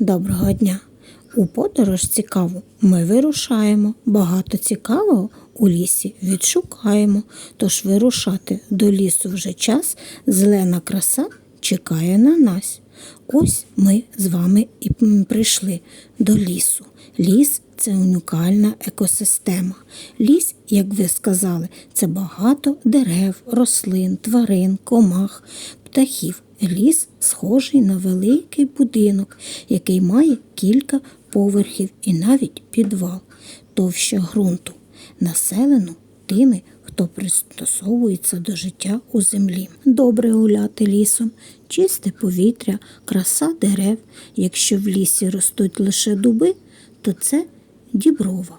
Доброго дня! У подорож цікаву ми вирушаємо. Багато цікавого у лісі відшукаємо. Тож вирушати до лісу вже час, зелена краса чекає на нас. Ось ми з вами і прийшли до лісу. Ліс це унікальна екосистема. Ліс, як ви сказали, це багато дерев, рослин, тварин, комах, птахів. Ліс схожий на великий будинок, який має кілька поверхів і навіть підвал, товща ґрунту, населену тими, хто пристосовується до життя у землі. Добре гуляти лісом, чисте повітря, краса дерев. Якщо в лісі ростуть лише дуби, то це діброва.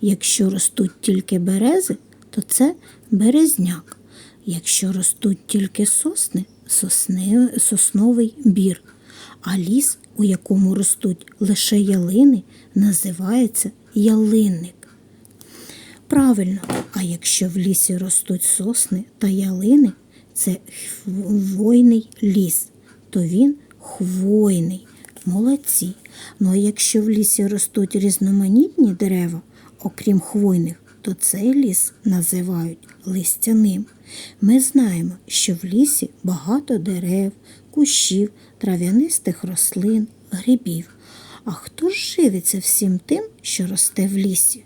Якщо ростуть тільки берези, то це березняк. Якщо ростуть тільки сосни, сосни, сосновий бір. А ліс, у якому ростуть лише ялини, називається ялинник. Правильно, а якщо в лісі ростуть сосни та ялини, це хвойний ліс, то він хвойний. Молодці. Ну а якщо в лісі ростуть різноманітні дерева, окрім хвойних, то цей ліс називають листяним. Ми знаємо, що в лісі багато дерев, кущів, трав'янистих рослин, грибів. А хто ж живиться всім тим, що росте в лісі?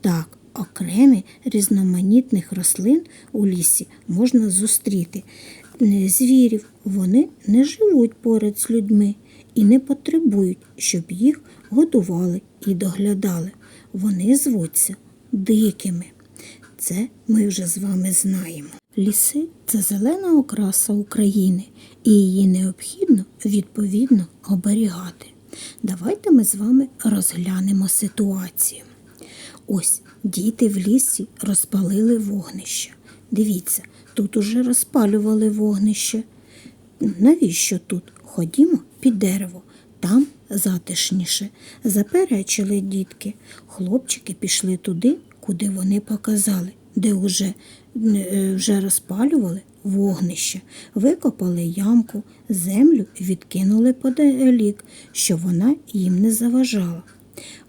Так, окремі різноманітних рослин у лісі можна зустріти. Е, Звірів вони не живуть поряд з людьми і не потребують, щоб їх годували і доглядали. Вони звуться дикими. Це ми вже з вами знаємо. Ліси це зелена окраса України, і її необхідно відповідно оберігати. Давайте ми з вами розглянемо ситуацію. Ось діти в лісі розпалили вогнище. Дивіться, тут уже розпалювали вогнище. Навіщо тут? Ходімо під дерево, там затишніше. Заперечили дітки. Хлопчики пішли туди, куди вони показали, де вже, е, вже розпалювали вогнище, викопали ямку, землю відкинули подалік, щоб вона їм не заважала.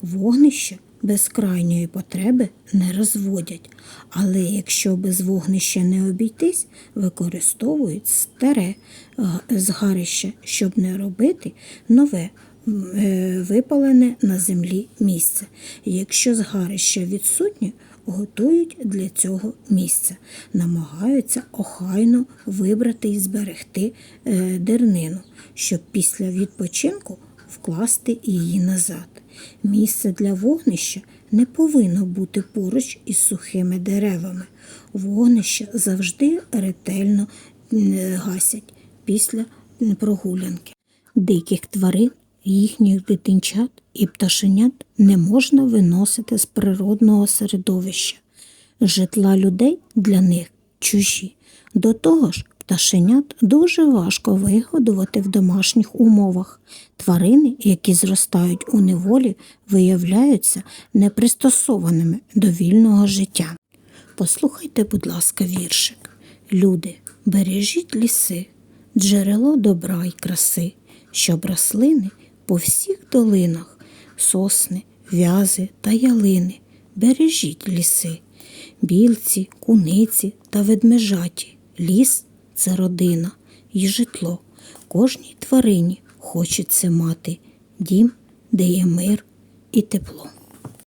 Вогнище без крайньої потреби не розводять, але якщо без вогнища не обійтись, використовують старе згарище, щоб не робити нове е, випалене на землі місце. Якщо згарище відсутнє, готують для цього місце, намагаються охайно вибрати і зберегти е, дернину, щоб після відпочинку вкласти її назад. Місце для вогнища не повинно бути поруч із сухими деревами. Вогнище завжди ретельно гасять після прогулянки. Диких тварин, їхніх дитинчат і пташенят не можна виносити з природного середовища. Житла людей для них чужі. До того ж, пташенят дуже важко вигодувати в домашніх умовах. Тварини, які зростають у неволі, виявляються непристосованими до вільного життя. Послухайте, будь ласка, віршик. Люди, бережіть ліси, джерело добра й краси, щоб рослини по всіх долинах, сосни, в'язи та ялини, бережіть ліси, білці, куниці та ведмежаті. Ліс це родина і житло. Кожній тварині хочеться мати дім, де є мир і тепло.